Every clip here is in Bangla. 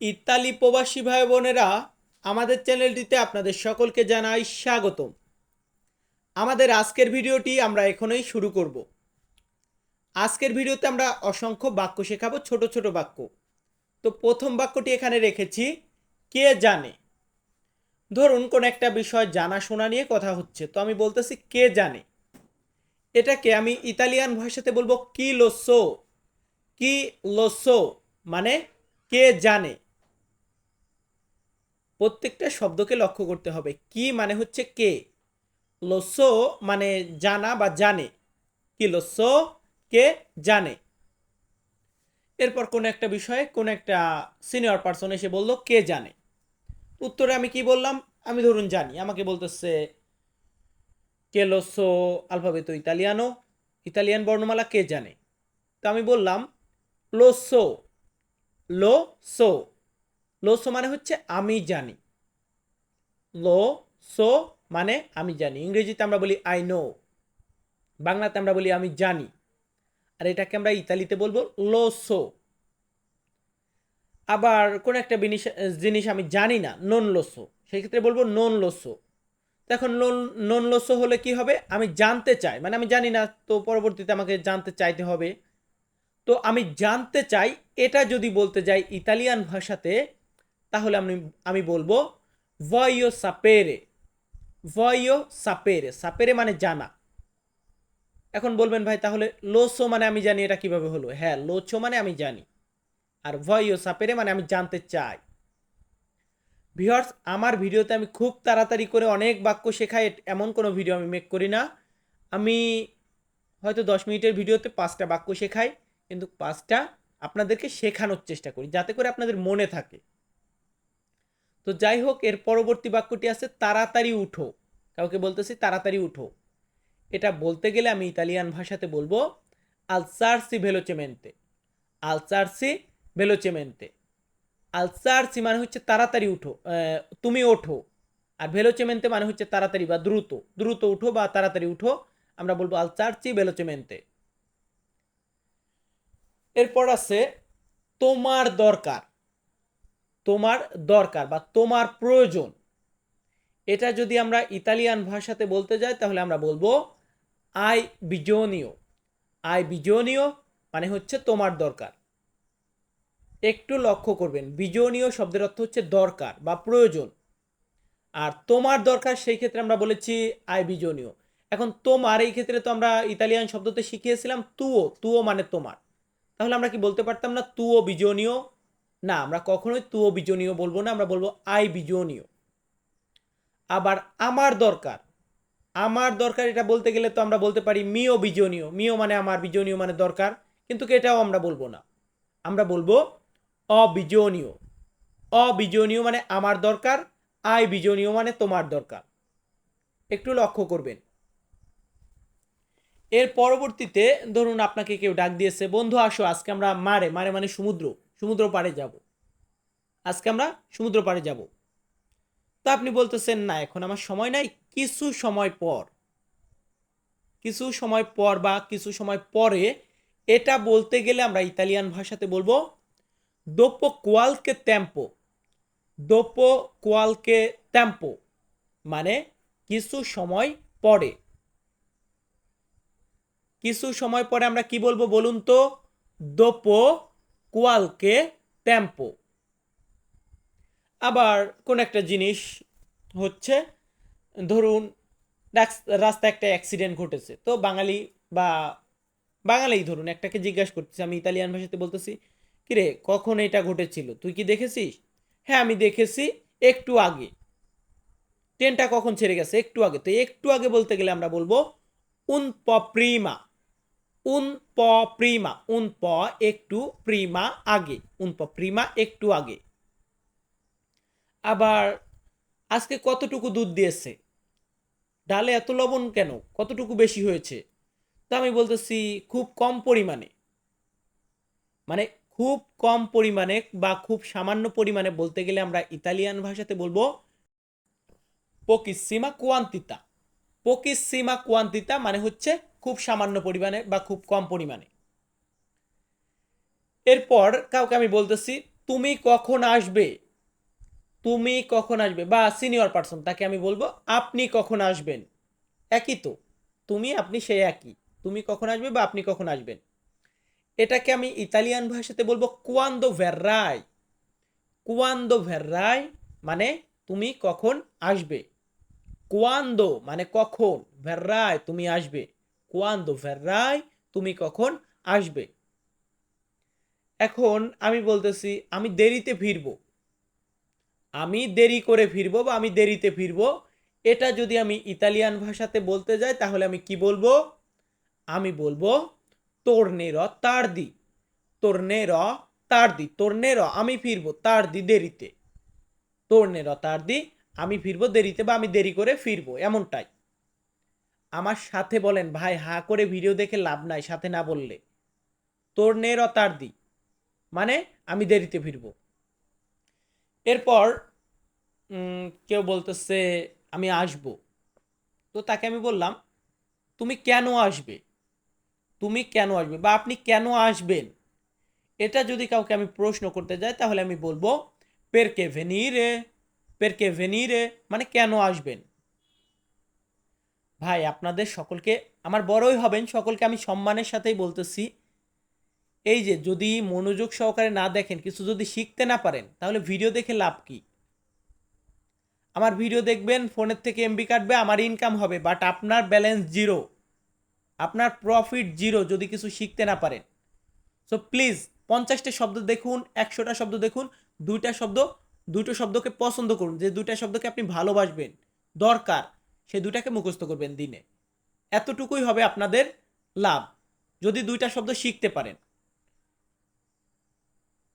ইতালি প্রবাসী ভাই বোনেরা, আমাদের চ্যানেলটিতে আপনাদের সকলকে জানাই স্বাগতম। আমাদের আজকের ভিডিওটি আমরা এখনই শুরু করব। আজকের ভিডিওতে আমরা অসংখ্য বাক্য শেখাবো, ছোট ছোট বাক্য। তো প্রথম বাক্যটি এখানে রেখেছি, কে জানে? ধরুন কোন একটা বিষয় জানাশোনা নিয়ে কথা হচ্ছে, তো আমি বলতেছি, কে জানে? এটাকে আমি ইতালিয়ান ভাষাতে বলব, কি লোসো কি লোসো মানে কে জানে? প্রত্যেকটা শব্দকে লক্ষ্য করতে হবে। কি মানে হচ্ছে কে? লোসো মানে জানা বা জানে। কি লোসো? কে? জানে। এরপর কোন একটা বিষয়ে কোন একটা সিনিয়র পার্সন এসে বলল, কে জানে? উত্তরে আমি কি বললাম? আমি ধরুন জানি। আমাকে বলতেছে, কে লোসো আলফাবেতো ইতালিয়ানো? ইতালিয়ান বর্ণমালা কে জানে? তো আমি বললাম, লোসো। লো সো লোসো মানে হচ্ছে আমি জানি। লো সো মানে আমি জানি। ইংরেজিতে আমরা বলি আই নো বাংলাতে আমরা বলি আমি জানি। আর এটাকে আমরা ইতালিতে বলব লো সো। আবার কোন একটা জিনিস জিনিস আমি জানি না নন লোসো সেই ক্ষেত্রে বলব নন লোসো এখন নন নন লোসো হলে কি হবে? আমি জানতে চাই। মানে আমি জানি না, তো পরবর্তীতে আমাকে জানতে চাইতে হবে। তো আমি জানতে চাই, এটা যদি বলতে যাই ইতালিয়ান ভাষাতে তাহলে আমি আমি বলব ভয়ো সাপেরে ভয়ো সাপেরে সাপেরে মানে জানা। এখন বলবেন, ভাই, তাহলে লোসো মানে আমি জানি এটা কীভাবে হলো? হ্যাঁ লোচো মানে আমি জানি। আর ভয়ো সাপেরে মানে আমি জানতে চাই। ভিওর্স আমার ভিডিওতে আমি খুব তাড়াতাড়ি করে অনেক বাক্য শেখাই, এমন কোনো ভিডিও আমি মেক করি না। আমি হয়তো দশ মিনিটের ভিডিওতে পাঁচটা বাক্য শেখাই, কিন্তু পাঁচটা আপনাদেরকে শেখানোর চেষ্টা করি, যাতে করে আপনাদের মনে থাকে। তো যাই হোক এর পরবর্তী বাক্যটি আছে, তাড়াতাড়ি উঠো। কাউকে বলতেছি, তাড়াতাড়ি উঠো। এটা বলতে গেলে আমি ইতালিয়ান ভাষাতে বলব, আলসারসি ভেলোচেমেন্তে আলসারসি ভেলোচেমেন্তে আলসারসি মানে হচ্ছে, তাড়াতাড়ি উঠো। তুমি ওঠো। আর ভেলোচেমেন্তে মানে হচ্ছে, তাড়াতাড়ি বা দ্রুত। দ্রুত উঠো বা তাড়াতাড়ি উঠো। আমরা বলব, আলসারসি ভেলোচেমেন্তে এরপর আছে, তোমার দরকার। তোমার দরকার বা তোমার প্রয়োজন। এটা যদি আমরা ইতালিয়ান ভাষাতে বলতে যাই, তাহলে আমরা বলব, আই বিজনীয় আই বিজনীয় মানে হচ্ছে তোমার দরকার। একটু লক্ষ্য করবেন বিজনীয় শব্দের অর্থ হচ্ছে দরকার বা প্রয়োজন। আর তোমার দরকার, সেই ক্ষেত্রে আমরা বলেছি, আই বিজনীয় এখন তোমার, এই ক্ষেত্রে তো আমরা ইতালিয়ান শব্দতে শিখিয়েছিলাম, তুও। তুও মানে তোমার। তাহলে আমরা কি বলতে পারতাম না, তুও বিজনীয় না, আমরা কখনোই তুও বিজনীয় বলব না, আমরা বলব আই বিজনীয়। আবার আমার দরকার আমার দরকার এটা বলতে গেলে তো আমরা বলতে পারি মিও বিজনীয়, মিও মানে আমার, বিজনীয় মানে দরকার, কিন্তু এটাও আমরা বলব না। আমরা বলব অবিজনীয় অবিজনীয় মানে আমার দরকার, আই বিজনীয় মানে তোমার দরকার। একটু লক্ষ্য করবেন। এর পরবর্তীতে ধরুন আপনাকে কেউ ডাক দিয়েছে, বন্ধু, আসো, আজকে আমরা মারে মারে মানে সমুদ্র। সমুদ্র পাড়ে যাব। আজকে আমরা সমুদ্র পাড়ে যাব। তা আপনি বলতেছেন, না, এখন আমার সময় নাই। কিছু সময় পর, কিছু সময় পর বা কিছু সময় পরে এটা বলতে গেলে আমরা ইতালিয়ান ভাষাতে বলব দোপো কোয়ালকে ত্যাম্পো দোপো কোয়ালকে ত্যাম্পো মানে কিছু সময় পরে। কিছু সময় পরে আমরা কি বলব বলুন তো? দোপো কোয়ালকে টেম্পো। আবার কোন একটা জিনিস হচ্ছে, ধরুন রাস- রাস্তায় একটা অ্যাক্সিডেন্ট ঘটেছে। তো বাঙালি বা বাঙালি ধরুন, একটাকে জিজ্ঞাসা করতেছি, আমি ইতালিয়ান ভাষাতে বলতেছি, কিরে, কখন এটা ঘটেছিল? তুই কি দেখেছিস? হ্যাঁ আমি দেখেছি একটু আগে। ট্রেনটা কখন ছেড়ে গেছে? একটু আগে। তো একটু আগে বলতে গেলে আমরা বলব, উন প প্রিমা উন প প্রিমা উন প একটু প্রিমা আগে উন প প্রিমা একটু আগে। আবার আজকে কতটুকু দুধ দিয়েছে? ডালে এত লবণ কেন? কতটুকু বেশি হয়েছে? তো আমি বলতেছি খুব কম পরিমাণে। মানে খুব কম পরিমাণে বা খুব সামান্য পরিমাণে বলতে গেলে আমরা ইতালিয়ান ভাষাতে বলব পোকিসিমা কোয়ান্তিতা পোকিসিমা কোয়ান্তিতা মানে হচ্ছে খুব সামান্য পরিমাণে বা খুব কম পরিমাণে। এরপর কাউকে আমি বলতেছি, তুমি কখন আসবে? তুমি কখন আসবে? বা সিনিয়র পার্সন, তাকে আমি বলব, আপনি কখন আসবেন? একই তো। তুমি, আপনি, সে একই। তুমি কখন আসবে বা আপনি কখন আসবেন? এটাকে আমি ইতালিয়ান ভাষাতে বলব কুয়ান্দো ভেররাই কুয়ান্দো ভেররাই মানে তুমি কখন আসবে? কুয়ান্দো মানে কখন? ভেররাই তুমি আসবে। কুয়ান্দো ভেররাই তুমি কখন আসবে? এখন আমি বলতেছি, আমি দেরিতে ফিরবো। আমি দেরি করে ফিরবো বা আমি দেরিতে ফিরবো, এটা যদি আমি ইতালিয়ান ভাষাতে বলতে যাই, তাহলে আমি কি বলব? আমি বলব তোরনের তারদি তোরনের তারদি তোরনের আমি ফিরবো তারদি দেরিতে। তোরনের তারদি আমি ফিরবো দেরিতে বা আমি দেরি করে ফিরবো। এমনটাই। আমার সাথে বলেন, ভাই, হা করে ভিডিও দেখে লাভ নাই, সাথে না বললে। তোরনের তারদি মানে আমি দেরিতে ফিরবো। এরপর কেউ বলতেছে, আমি আসব। তো তাকে আমি বললাম, তুমি কেন আসবে? তুমি কেন আসবে? বা, আপনি কেন আসবেন? এটা যদি কাউকে আমি প্রশ্ন করতে যাই, তাহলে আমি বলব, পেরকে ভেনিরে পেরকে ভেনিরে মানে কেন আসবেন? ভাই, আপনাদের সকলকে, আমার বড়ই হবেন, সকলকে আমি সম্মানের সাথেই বলতেছি। এই যে, যদি মনোযোগ সহকারে না দেখেন, কিছু যদি শিখতে না পারেন, তাহলে ভিডিও দেখে লাভ কি? আমার ভিডিও দেখবেন, ফোনের থেকে এমবি কাটবে, আমার ইনকাম হবে বাট আপনার ব্যালেন্স জিরো আপনার প্রফিট জিরো যদি কিছু শিখতে না পারেন। সো প্লিজ পঞ্চাশটা শব্দ দেখুন, একশোটা শব্দ দেখুন, দুইটা শব্দ, দুটো শব্দকে পছন্দ করুন, যে দুইটা শব্দকে আপনি ভালোবাসবেন, দরকার। সেই দুইটাকে মুখস্থ করবেন দিনে। এতটুকুই হবে আপনাদের লাভ, যদি দুইটা শব্দ শিখতে পারেন।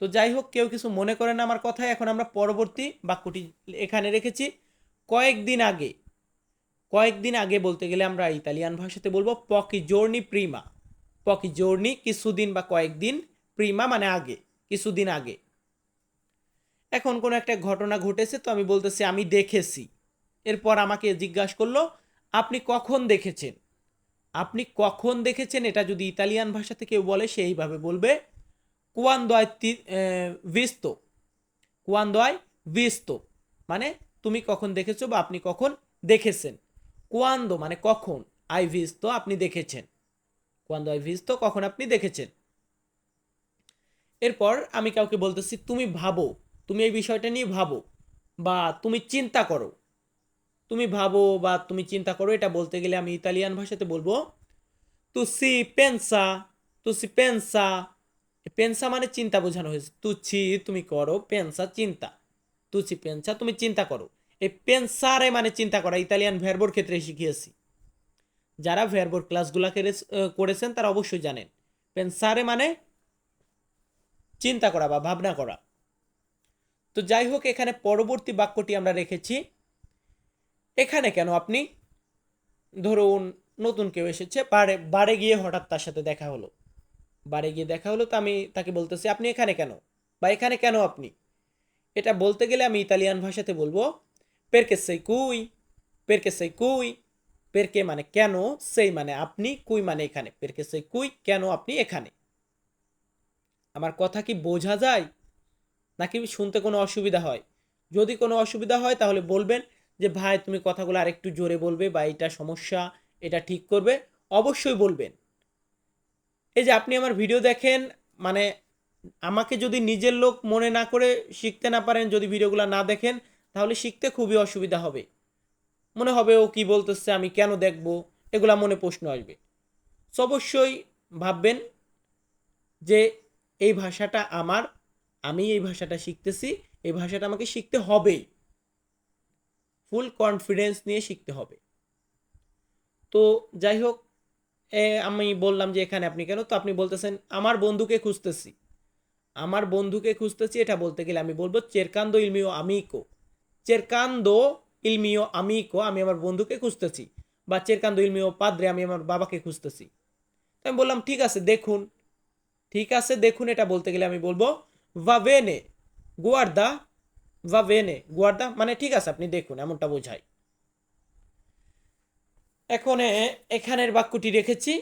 তো যাই হোক, কেউ কিছু মনে করেন না আমার কথায়, এখন আমরা পরবর্তী বাক্যটি এখানে রেখেছি। কয়েকদিন আগে কয়েকদিন আগে বলতে গেলে আমরা ইতালিয়ান ভাষাতে বলব পকি জোর্নি প্রিমা। পকি জোর্নি কিছুদিন বা কয়েকদিন প্রিমা মানে আগে, কিছুদিন আগে। এখন কোনো একটা ঘটনা ঘটেছে, তো আমি বলতেছি আমি দেখেছি। এরপর আমাকে জিজ্ঞাসা করল, আপনি কখন দেখেছেন? আপনি কখন দেখেছেন? এটা যদি ইতালিয়ান ভাষাতে কেউ বলে সেইভাবে বলবে visto quando hai visto মানে তুমি কখন দেখেছ বা আপনি কখন দেখেছেন? কোয়ান্দো মানে কখন? আই visto আপনি দেখেছেন। কোয়ান্দো আই visto কখন আপনি দেখেছেন? এরপর আমি কাউকে বলতেছি, তুমি ভাবো, তুমি এই বিষয়টা নিয়ে ভাবো বা তুমি চিন্তা করো। তুমি ভাবো বা তুমি চিন্তা করো, এটা বলতে গেলে আমি ইতালিয়ান ভাষাতে বলব। তু সি পেনসা তু সি পেনসা পেনসা মানে চিন্তা বোঝানো হয়েছে। তুচ্ছি তুমি করো, পেনসা চিন্তা। তুচি পেনসা তুমি চিন্তা করো। এই পেনসারে মানে চিন্তা করা, ইতালিয়ান ভ্যারবোর ক্ষেত্রে শিখিয়েছি। যারা ভ্যারবোর ক্লাসগুলা কেরে- করেছেন তারা অবশ্যই জানেন। পেনসারে মানে চিন্তা করা বা ভাবনা করা। তো যাই হোক, এখানে পরবর্তী বাক্যটি আমরা রেখেছি। এখানে কেন আপনি? ধরুন, নতুন কেউ এসেছে, বারে বারে গিয়ে হঠাৎ তার সাথে দেখা হলো। বারে গিয়ে দেখা হলো তো আমি তাকে বলতেছি, আপনি এখানে কেন? বা এখানে কেন আপনি? এটা বলতে গেলে আমি ইতালিয়ান ভাষাতে বলব পেরকে সেই কুই? পেরকে সেই কুই? পেরকে মানে কেন? সেই মানে আপনি, কুই মানে এখানে। পেরকে সেই কুই? কেন আপনি এখানে? আমার কথা কি বোঝা যায়? নাকি শুনতে কোনো অসুবিধা হয়? যদি কোনো অসুবিধা হয় তাহলে বলবেন যে, ভাই, তুমি কথাগুলো আরেকটু জোরে বলবে বা এটা সমস্যা, এটা ঠিক করবে। অবশ্যই বলবেন। এই যে, আপনি আমার ভিডিও দেখেন মানে আমাকে যদি নিজের লোক মনে না করে শিখতে না পারেন, যদি ভিডিওগুলো না দেখেন, তাহলে শিখতে খুবই অসুবিধা হবে। মনে হবে ও কি বলতেছে, আমি কেন দেখব? এগুলা মনে প্রশ্ন আসবে। অবশ্যই ভাববেন যে, এই ভাষাটা আমার, আমি এই ভাষাটা শিখতেছি, এই ভাষাটা আমাকে শিখতে হবেই। ফুল কনফিডেন্স নিয়ে শিখতে হবে। তো যাই হোক আমি বললাম যে এখানে আপনি কেন? তো আপনি বলতেছেন, আমার বন্ধুকে খুঁজতেছি। আমার বন্ধুকে খুঁজতেছি, এটা বলতে গেলে আমি বলব, চেরকান্দো ইলমিও আমিকো। চেরকান্দো ইলমিও আমিকো, আমি আমার বন্ধুকে খুঁজতেছি। বা, চেরকান্দো ইলমিও পাদ্রে, আমি আমার বাবাকে খুঁজতেছি। আমি বললাম, ঠিক আছে, দেখুন। ঠিক আছে, দেখুন। এটা বলতে গেলে আমি বলব ভাভেনে গুয়ার্দা ভাভেনে গুয়ার্দা মানে ঠিক আছে, আপনি দেখুন, এমনটা বোঝায় এখন এখানের বাক্যটি রেখেছি,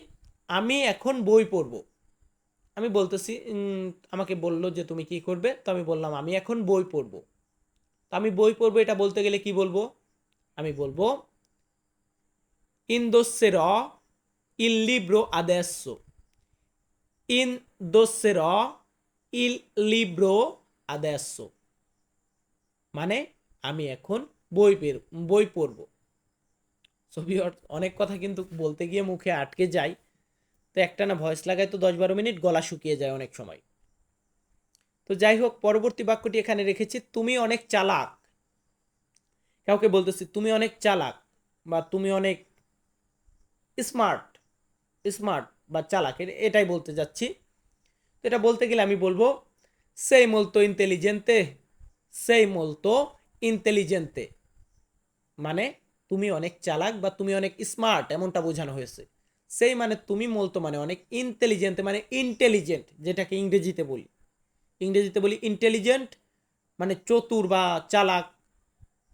আমি এখন বই পড়ব। আমি বলতেছি আমাকে বলল যে তুমি কি করবে, তো আমি বললাম, আমি এখন বই পড়ব। তো আমি বই পড়ব, এটা বলতে গেলে কি বলব? আমি বলব indosserò il libro adesso indosserò il libro adesso মানে আমি এখন বই পের বই পড়ব। ছবি অনেক কথা কিন্তু বলতে গিয়ে মুখে আটকে যায়। তো একটা না ভয়েস লাগায় তো দশ বারো মিনিট গলা শুকিয়ে যায় অনেক সময়। তো যাই হোক, পরবর্তী বাক্যটি এখানে রেখেছি, তুমি অনেক চালাক। কাউকে বলতেছি, তুমি অনেক চালাক বা তুমি অনেক স্মার্ট স্মার্ট বা চালাক। এটাই বলতে যাচ্ছি। তো এটা বলতে গেলে আমি বলব, সেই molto ইন্টেলিজেন্তে সেই molto ইন্টেলিজেন্তে মানে তুমি অনেক চালাক বা তুমি অনেক স্মার্ট এমনটা বোঝানো হয়েছে। সেই মানে তুমি মলতো মানে অনেক ইন্টেলিজেন্ট মানে ইন্টেলিজেন্ট যেটাকে ইংরেজিতে বলি। ইংরেজিতে বলি ইন্টেলিজেন্ট মানে চতুর বা চালাক।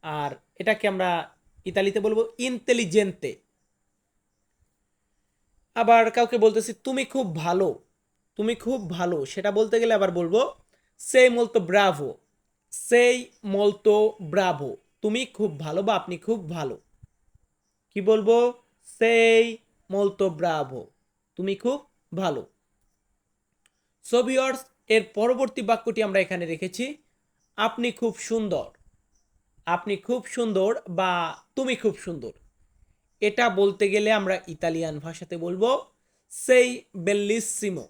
আর এটাকে আমরা ইতালিতে বলব ইন্টেলিজেন্তে আবার কাউকে বলতেছি, তুমি খুব ভালো, তুমি খুব ভালো। সেটা বলতে গেলে আবার বলব সেই মলতো ব্রাভো সেই মলতো ব্রাভো তুমি খুব ভালো বা আপনি খুব ভালো। কি বলব? সেই মলতো ব্রাভো তুমি খুব ভালো। সোভিয়র্স এর পরবর্তী বাক্যটি আমরা এখানে রেখেছি। আপনি খুব সুন্দর। আপনি খুব সুন্দর বা তুমি খুব সুন্দর। এটা বলতে গেলে আমরা ইতালিয়ান ভাষাতে বলব সেই বেল্লিসিমো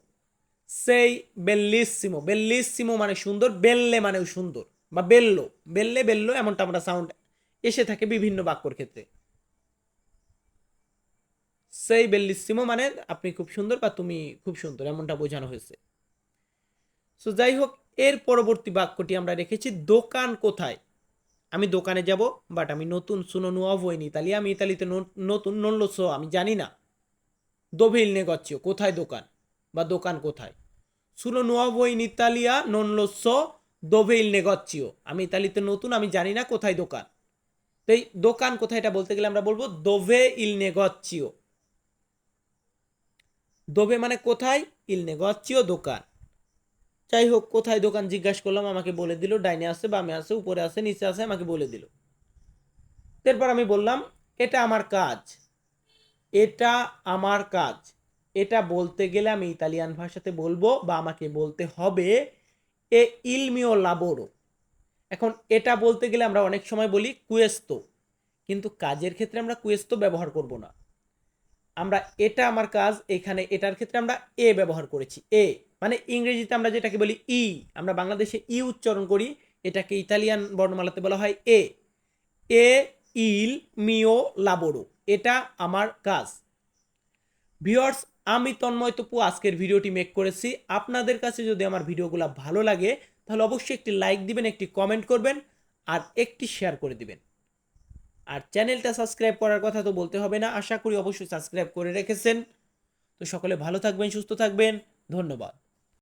সেই বেল্লিসিমো বেল্লিসিমো মানে সুন্দর, বেল্লে মানেও সুন্দর। বা বেল্লো, বেল্লে বেল্লো এমনটা আমরা সাউন্ড এসে থাকে বিভিন্ন বাক্যর ক্ষেত্রে। সেই বেল্লিসিমো মানে আপনি খুব সুন্দর বা তুমি খুব সুন্দর, এমনটা বোঝানো হয়েছে। সো যাই হোক, এর পরবর্তী বাক্যটি আমরা রেখেছি, দোকান কোথায়? আমি দোকানে যাব বাট আমি নতুন শুনো নুয়াভো ইন ইতালি আমি ইতালিতে নতুন নল্লো সো, আমি জানি না। দোভিল নেগচ্ছিও কোথায় দোকান? বা দোকান কোথায়? শুনো নুয়াভো ইন ইতালিয়া নন লোসো দোভেইল নেগচ্ছিও আমি ইতালিতে নতুন, আমি জানি না কোথায় দোকান। তো এই দোকান কোথায় এটা বলতে গেলে আমরা বলব দোভে ইল নেগচ্ছিও দোভে মানে কোথায়? ইল নেগচ্ছিও দোকান। যাই হোক, কোথায় দোকান জিজ্ঞাসা করলাম, আমাকে বলে দিল, ডাইনে আছে, বামে আছে, উপরে আছে, নিচে আছে, আমাকে বলে দিল। এরপর আমি বললাম, এটা আমার কাজ। এটা আমার কাজ। এটা বলতে গেলে আমি ইতালিয়ান ভাষাতে বলব বা আমাকে বলতে হবে এ ইলমিও লাবোরো। এখন এটা বলতে গেলে আমরা অনেক সময় বলি কুয়েস্তো। কিন্তু কাজের ক্ষেত্রে আমরা কুয়েস্তো ব্যবহার করব না। আমরা এটা আমার কাজ, এখানে এটার ক্ষেত্রে আমরা এ ব্যবহার করেছি। এ মানে ইংরেজিতে আমরা যেটাকে বলি ই, আমরা বাংলাদেশে ই উচ্চারণ করি, এটাকে ইতালিয়ান বর্ণমালাতে বলা হয় এ। এ ইল মিও লাবোরো, এটা আমার কাজ। ভিওর্স আমি তন্ময় তপু আজকের ভিডিওটি মেক করেছি। আপনাদের কাছে যদি আমার ভিডিওগুলো ভালো লাগে, তাহলে অবশ্যই একটি লাইক দিবেন, একটি কমেন্ট করবেন, আর একটি শেয়ার করে দিবেন। আর চ্যানেলটা সাবস্ক্রাইব করার কথা তো বলতে হবে না, আশা করি অবশ্যই সাবস্ক্রাইব করে রেখেছেন। তো সকলে ভালো থাকবেন, সুস্থ থাকবেন, ধন্যবাদ।